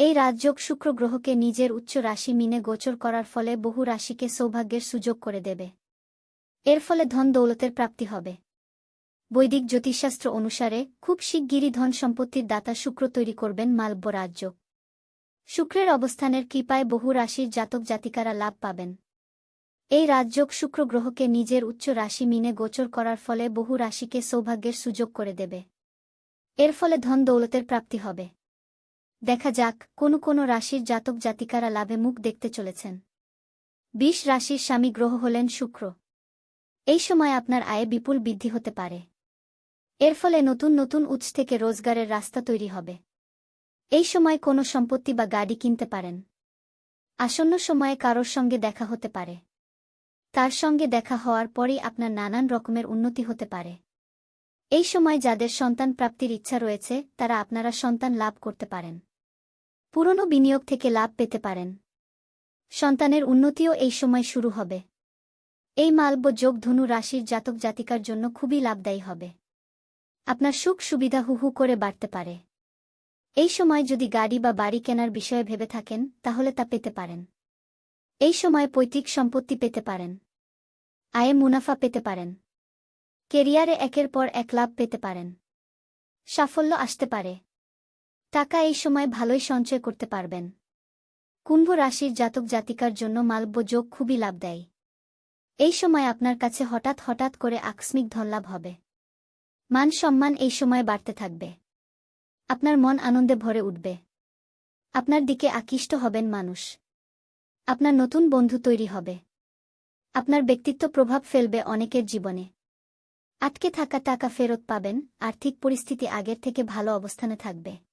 এই রাজযোগ শুক্র গ্রহকে নিজের উচ্চ রাশি মিনে গোচর করার ফলে বহু রাশিকে সৌভাগ্যের সুযোগ করে দেবে। এর ফলে ধন দৌলতের প্রাপ্তি হবে। বৈদিক জ্যোতিষশাস্ত্র অনুসারে খুব শিগগিরই ধন সম্পত্তির দাতা শুক্র তৈরি করবেন মালব্য রাজ্য শুক্রের অবস্থানের কৃপায় বহু রাশির জাতক জাতিকারা লাভ পাবেন। এই রাজযোগ শুক্র গ্রহকে নিজের উচ্চ রাশি মিনে গোচর করার ফলে বহু রাশিকে সৌভাগ্যের সুযোগ করে দেবে। এর ফলে ধন দৌলতের প্রাপ্তি হবে। দেখা যাক, কোনো কোনো রাশির জাতক জাতিকারা লাভে মুখ দেখতে চলেছেন। বিশ রাশির স্বামী গ্রহ হলেন শুক্র। এই সময় আপনার আয়ে বিপুল বৃদ্ধি হতে পারে। এর ফলে নতুন নতুন উৎস থেকে রোজগারের রাস্তা তৈরি হবে। এই সময় কোনো সম্পত্তি বা গাড়ি কিনতে পারেন। আসন্ন সময়ে কারোর সঙ্গে দেখা হতে পারে। তার সঙ্গে দেখা হওয়ার পরই আপনার নানান রকমের উন্নতি হতে পারে। এই সময় যাদের সন্তান প্রাপ্তির ইচ্ছা রয়েছে, তারা আপনারা সন্তান লাভ করতে পারেন। পুরনো বিনিয়োগ থেকে লাভ পেতে পারেন। সন্তানের উন্নতিও এই সময় শুরু হবে। এই মালব্য যোগ ধনু রাশির জাতক জাতিকার জন্য খুবই লাভদায়ী হবে। আপনার সুখ সুবিধা হু হু করে বাড়তে পারে। এই সময় যদি গাড়ি বা বাড়ি কেনার বিষয়ে ভেবে থাকেন, তাহলে তা পেতে পারেন। এই সময় পৈতৃক সম্পত্তি পেতে পারেন। আয়ে মুনাফা পেতে পারেন। কেরিয়ারে একের পর এক লাভ পেতে পারেন। সাফল্য আসতে পারে। টাকা এই সময় ভালোই সঞ্চয় করতে পারবেন। কুম্ভ রাশির জাতক জাতিকার জন্য মালব্য যোগ খুবই লাভদায়ী। এই সময় আপনার কাছে হঠাৎ হঠাৎ করে আকস্মিক ধনলাভ হবে। মান সম্মান এই সময় বাড়তে থাকবে। আপনার মন আনন্দে ভরে উঠবে। আপনার দিকে আকৃষ্ট হবেন মানুষ। আপনার নতুন বন্ধু তৈরি হবে। আপনার ব্যক্তিত্ব প্রভাব ফেলবে অনেকের জীবনে। আটকে থাকা টাকা ফেরত পাবেন, আর্থিক পরিস্থিতি আগের থেকে ভালো অবস্থানে থাকবে।